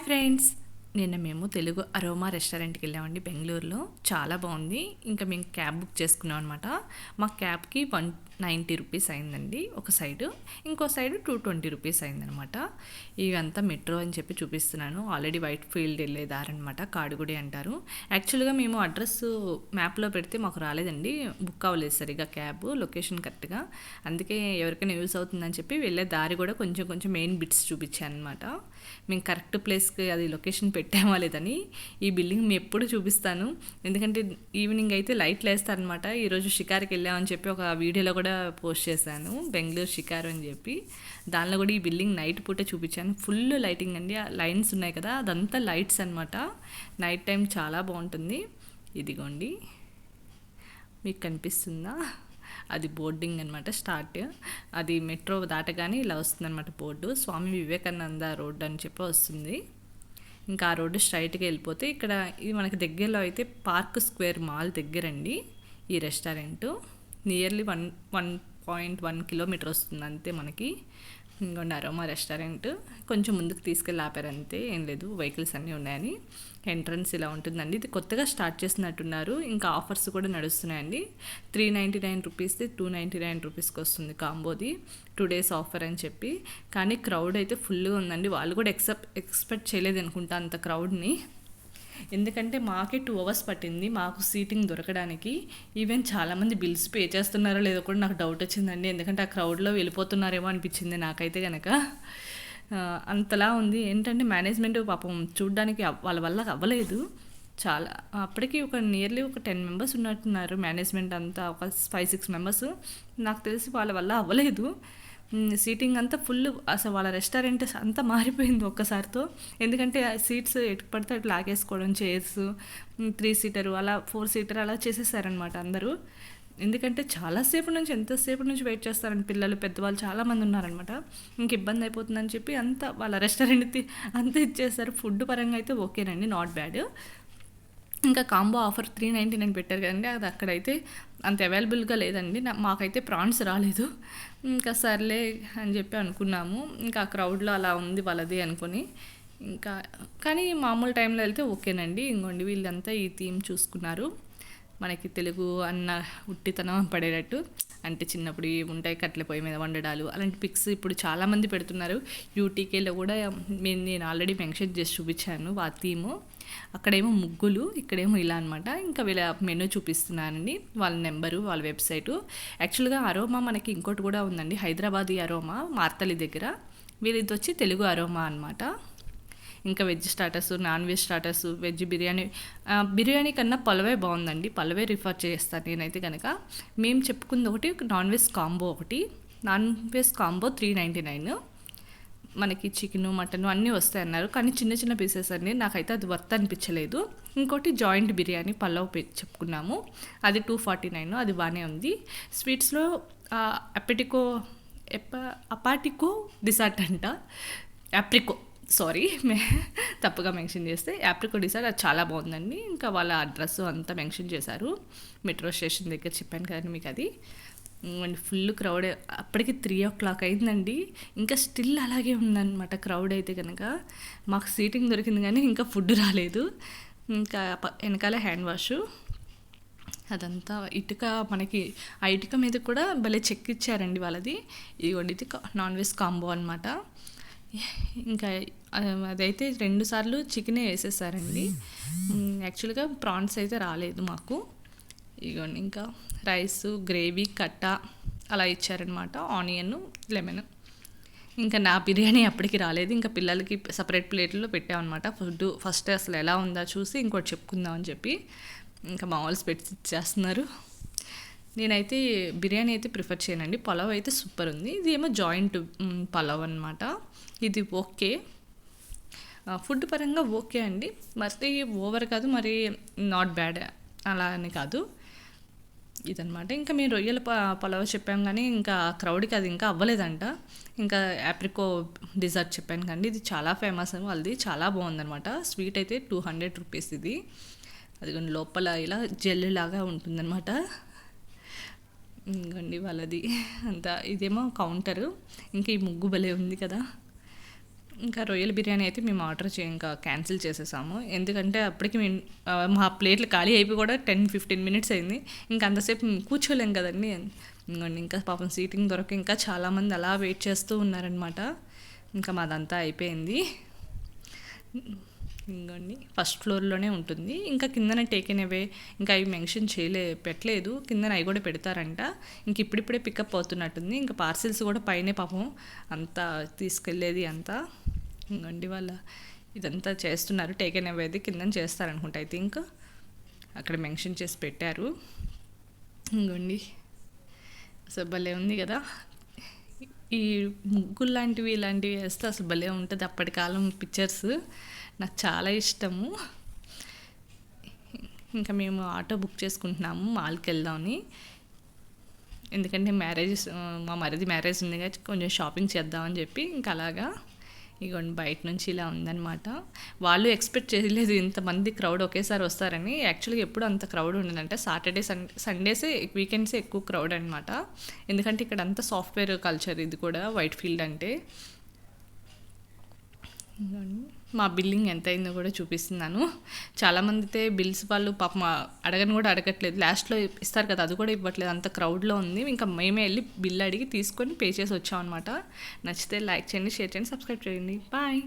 Friends నిన్న మేము Telugu aroma రెస్టారెంట్కి వెళ్ళామండి బెంగళూరులో. చాలా బాగుంది. ఇంకా మేము క్యాబ్ బుక్ చేసుకున్నాం అనమాట మా క్యాబ్కి వన్ నైంటీ రూపీస్ అయిందండి ఒక సైడు. ఇంకో సైడు టూ ట్వంటీ రూపీస్ అయిందనమాట. ఇవంతా మెట్రో అని చెప్పి చూపిస్తున్నాను. ఆల్రెడీ వైట్ ఫీల్డ్ వెళ్ళే దారనమాట కాడుగుడి అంటారు. యాక్చువల్గా మేము అడ్రస్ మ్యాప్లో పెడితే మాకు రాలేదండి బుక్ అవ్వలేదు సరిగా క్యాబ్ లొకేషన్ కరెక్ట్గా. అందుకే ఎవరికైనా యూస్ అవుతుందని చెప్పి వెళ్ళే దారి కూడా కొంచెం కొంచెం మెయిన్ బిట్స్ చూపించాను అనమాట మేము కరెక్ట్ ప్లేస్కి అది లొకేషన్ పెట్టామా లేదని ఈ బిల్డింగ్ మేము ఎప్పుడు చూపిస్తాను. ఎందుకంటే ఈవినింగ్ అయితే లైట్లు వేస్తారనమాట. ఈరోజు షికార్కి వెళ్ళామని చెప్పి ఒక వీడియోలో కూడా పోస్ట్ చేశాను బెంగళూరు షికారు అని చెప్పి. దానిలో కూడా ఈ బిల్డింగ్ నైట్ పూట చూపించాను. ఫుల్ లైటింగ్ అండి. ఆ లైన్స్ ఉన్నాయి కదా అదంతా లైట్స్ అనమాట నైట్ టైం చాలా బాగుంటుంది. ఇదిగోండి. మీకు కనిపిస్తుందా? అది బోర్డింగ్ అనమాట స్టార్ట్. అది మెట్రో దాటగానే ఇలా వస్తుందన్నమాట బోర్డు. స్వామి వివేకానంద రోడ్ అని చెప్పి వస్తుంది. ఇంకా ఆ రోడ్డు స్ట్రైట్గా వెళ్ళిపోతే ఇక్కడ ఇది మనకి దగ్గరలో అయితే పార్క్ స్క్వేర్ మాల్ దగ్గరండి. ఈ restaurant. Nearly one one point one kilometre వస్తుంది అంతే మనకి. ఇంకోండి అరోమా రెస్టారెంట్. కొంచెం ముందుకు తీసుకెళ్ళి ఆపారంతే ఏం లేదు వెహికల్స్ అన్నీ ఉన్నాయని. ఎంట్రన్స్ ఇలా ఉంటుందండి. ఇది కొత్తగా స్టార్ట్ చేసినట్టున్నారు. ఇంకా ఆఫర్స్ కూడా నడుస్తున్నాయండి. త్రీ నైంటీ నైన్ రూపీస్ది టూ నైంటీ నైన్ రూపీస్కి వస్తుంది కాంబోది. టూ డేస్ ఆఫర్ అని చెప్పి. కానీ క్రౌడ్ అయితే ఫుల్గా ఉందండి. వాళ్ళు కూడా ఎక్సెప్ట్ ఎక్స్పెక్ట్ చేయలేదు అనుకుంటా అంత క్రౌడ్ని. ఎందుకంటే మాకే టూ అవర్స్ పట్టింది మాకు సీటింగ్ దొరకడానికి. ఈవెన్ చాలామంది బిల్స్ పే చేస్తున్నారో లేదో కూడా నాకు డౌట్ వచ్చిందండి. ఎందుకంటే ఆ క్రౌడ్లో వెళ్ళిపోతున్నారేమో అనిపించింది నాకైతే కనుక అంతలా ఉంది. ఏంటంటే మేనేజ్మెంట్ పాపం చూడడానికి వాళ్ళ వల్ల అవ్వలేదు. చాలా అప్పటికి ఒక నియర్లీ ఒక టెన్ మెంబర్స్ ఉన్నట్టున్నారు మేనేజ్మెంట్ అంతా. ఒక ఫైవ్ సిక్స్ మెంబర్స్ నాకు తెలిసి వాళ్ళ వల్ల అవ్వలేదు. సీటింగ్ అంతా ఫుల్ అసలు వాళ్ళ రెస్టారెంట్ అంతా మారిపోయింది ఒక్కసారితో. ఎందుకంటే సీట్స్ ఎటు పడితే అటు లాగేసుకోవడం చైర్స్ త్రీ సీటర్ అలా ఫోర్ సీటర్ అలా చేసేసారనమాట అందరూ. ఎందుకంటే చాలాసేపు నుంచి ఎంతసేపు నుంచి వెయిట్ చేస్తారని పిల్లలు పెద్దవాళ్ళు చాలామంది ఉన్నారనమాట ఇంక ఇబ్బంది అయిపోతుందని చెప్పి అంతా వాళ్ళ రెస్టారెంట్ అంతా ఇచ్చేస్తారు ఫుడ్ పరంగా అయితే ఓకేనండి నాట్ బ్యాడ్ ఇంకా combo offer three ninety nine పెట్టారు కదండి అది అక్కడైతే అంత అవైలబుల్గా లేదండి. మాకైతే ప్రాన్స్ రాలేదు. ఇంకా సర్లే అని చెప్పి అనుకున్నాము. ఇంకా క్రౌడ్లో అలా ఉంది వాళ్ళది అనుకొని. ఇంకా కానీ మామూలు టైంలో వెళ్తే ఓకేనండి. ఇంకోండి వీళ్ళంతా ఈ థీమ్ చూసుకున్నారు. మనకి తెలుగు అన్న ఉట్టితనం పడేటట్టు. అంటే చిన్నప్పుడు ఉంటాయి కట్ల పొయ్యి మీద వండడాలు అలాంటి పిక్స్ ఇప్పుడు చాలామంది పెడుతున్నారు. యూటీకేలో కూడా నేను ఆల్రెడీ మెన్షన్ చేసి చూపించాను ఆ థీము. అక్కడేమో ముగ్గులు ఇక్కడేమో ఇలా అనమాట ఇంకా వీళ్ళ మెనూ చూపిస్తున్నానండి. వాళ్ళ నెంబరు వాళ్ళ వెబ్సైటు. యాక్చువల్గా అరోమా మనకి ఇంకోటి కూడా ఉందండి. హైదరాబాదీ అరోమా మార్తలి దగ్గర. వీళ్ళది వచ్చి తెలుగు అరోమా అనమాట ఇంకా veg starters non veg starters veg biryani. Biryani కన్నా పలవే బాగుందండి. పలవే రిఫర్ చేస్తాను నేనైతే కనుక మేము చెప్పుకుంది ఒకటి నాన్ వెజ్ కాంబో ఒకటి. Non veg combo three ninety nine. మనకి చికెను మటను అన్నీ వస్తాయి అన్నారు కానీ చిన్న చిన్న పీసెస్ అన్నీ నాకైతే అది వర్త్ అనిపించలేదు. ఇంకోటి జాయింట్ బిర్యానీ పల్లవ్ చెప్పుకున్నాము. అది టూ ఫార్టీ నైన్ అది బాగానే ఉంది. స్వీట్స్లో అప్పటికో ఎప్ప అపాటికో డిసార్ట్ అంట. యాప్రికో సారీ. మే తప్పుగా మెన్షన్ చేస్తే. యాప్రికో డిసార్ట్ అది చాలా బాగుందండి. ఇంకా వాళ్ళ అడ్రస్ అంతా మెన్షన్ చేశారు. మెట్రో స్టేషన్ దగ్గర చెప్పాను కదండి మీకు అది అండ్ ఫుల్ క్రౌడ్. అప్పటికి త్రీ ఓ క్లాక్ అయిందండి. ఇంకా స్టిల్ అలాగే ఉందన్నమాట క్రౌడ్ అయితే కనుక. మాకు సీటింగ్ దొరికింది కానీ ఇంకా ఫుడ్ రాలేదు. ఇంకా వెనకాల హ్యాండ్ వాష్. అదంతా ఇటుక మనకి ఆ ఇటుక మీద కూడా భలే చెక్ ఇచ్చారండి వాళ్ళది. ఇదిగోండి ఇది నాన్ వెజ్ కాంబో అనమాట ఇంకా అదైతే రెండు సార్లు చికెనే వేసేసారండి. యాక్చువల్గా ప్రాన్స్ అయితే రాలేదు మాకు. ఇదిగోండి ఇంకా రైస్ గ్రేవీ కట్ట అలా ఇచ్చారనమాట ఆనియన్ లెమన్. ఇంకా నా బిర్యానీ అప్పటికి రాలేదు ఇంకా పిల్లలకి సపరేట్ ప్లేట్లో పెట్టామన్నమాట. ఫుడ్ ఫస్ట్ అసలు ఎలా ఉందా చూసి ఇంకోటి చెప్పుకుందాం అని చెప్పి ఇంకా మామూలు పెట్టి ఇచ్చేస్తున్నారు. నేనైతే బిర్యానీ అయితే ప్రిఫర్ చేయనండి పలావ్ అయితే సూపర్ ఉంది. ఇది ఏమో జాయింట్ పలావ్ అనమాట ఇది ఓకే. ఫుడ్ పరంగా ఓకే అండి. మరి ఓవర్ కాదు మరి నాట్ బ్యాడ్ అలా అని కాదు. ఇదనమాట ఇంకా మేము రొయ్యల ప పలావ్ చెప్పాం కానీ ఇంకా క్రౌడ్కి అది ఇంకా అవ్వలేదంట. ఇంకా యాప్రికో డిజర్ట్ చెప్పాను కానీ ఇది చాలా ఫేమస్ వాళ్ళది. చాలా బాగుందనమాట స్వీట్ అయితే టూ హండ్రెడ్ రూపీస్ ఇది. అది లోపల ఇలా జెల్ లాగా ఉంటుందన్నమాట. ఇంకండి వాళ్ళది. అంతా ఇదేమో కౌంటరు. ఇంకా ఈ ముగ్గు భలే ఉంది కదా. ఇంకా రొయ్యల బిర్యానీ అయితే మేము ఆర్డర్ చే ఇంకా క్యాన్సిల్ చేసేసాము. ఎందుకంటే అప్పటికి మేము మా ప్లేట్లు ఖాళీ అయిపోయి కూడా టెన్ ఫిఫ్టీన్ మినిట్స్ అయింది. ఇంకా అంతసేపు కూర్చోలేము కూర్చోలేం కదండి. ఇంకా పాపం సీటింగ్ దొరక ఇంకా చాలామంది అలా వెయిట్ చేస్తూ ఉన్నారనమాట ఇంకా మాదంతా అయిపోయింది. ఇంకోండి ఫస్ట్ ఫ్లోర్లోనే ఉంటుంది. ఇంకా కిందన టేకెన్ అవే ఇంకా అవి మెన్షన్ చేయలే పెట్టలేదు. కిందన అవి కూడా పెడతారంట. ఇంక ఇప్పుడిప్పుడే పికప్ అవుతున్నట్టుంది. ఇంకా పార్సిల్స్ కూడా పైనే పాపం అంతా తీసుకెళ్ళేది అంతా. ఇంకోండి వాళ్ళ ఇదంతా చేస్తున్నారు. టేకెన్ అవేది కింద చేస్తారనుకుంటా ఐ థింక్ అక్కడ మెన్షన్ చేసి పెట్టారు. ఇంకోండి. అసలు భలే ఉంది కదా. ఈ ముగ్గులు లాంటివి ఇలాంటివి వేస్తే అసలు భలే ఉంటుంది అప్పటి కాలం పిక్చర్స్ నాకు చాలా ఇష్టము. ఇంకా మేము ఆటో బుక్ చేసుకుంటున్నాము మాల్కి వెళ్దామని. ఎందుకంటే మ్యారేజ్ మా మరిది మ్యారేజ్ ఉంది కొంచెం షాపింగ్ చేద్దామని చెప్పి ఇంకా అలాగా. ఇగోండి బయట నుంచి ఇలా ఉందనమాట వాళ్ళు ఎక్స్పెక్ట్ చేయలేదు ఇంతమంది క్రౌడ్ ఒకేసారి వస్తారని. యాక్చువల్గా ఎప్పుడు అంత క్రౌడ్ ఉండదంటే. సాటర్డే సన్ సండేసే వీకెండ్సే ఎక్కువ క్రౌడ్ అనమాట ఎందుకంటే ఇక్కడ అంతా సాఫ్ట్వేర్ కల్చర్ ఇది కూడా వైట్ ఫీల్డ్ అంటే. మా బిల్లింగ్ ఎంత అయిందో కూడా చూపిస్తున్నాను. చాలామంది అయితే బిల్స్ వాళ్ళు పాప అడగని కూడా అడగట్లేదు. లాస్ట్లో ఇస్తారు కదా అది కూడా ఇవ్వట్లేదు. అంత క్రౌడ్లో ఉంది. ఇంకా మేమే వెళ్ళి బిల్ అడిగి తీసుకొని పే చేసి వచ్చాం అనమాట నచ్చితే లైక్ చేయండి షేర్ చేయండి సబ్స్క్రైబ్ చేయండి. బాయ్.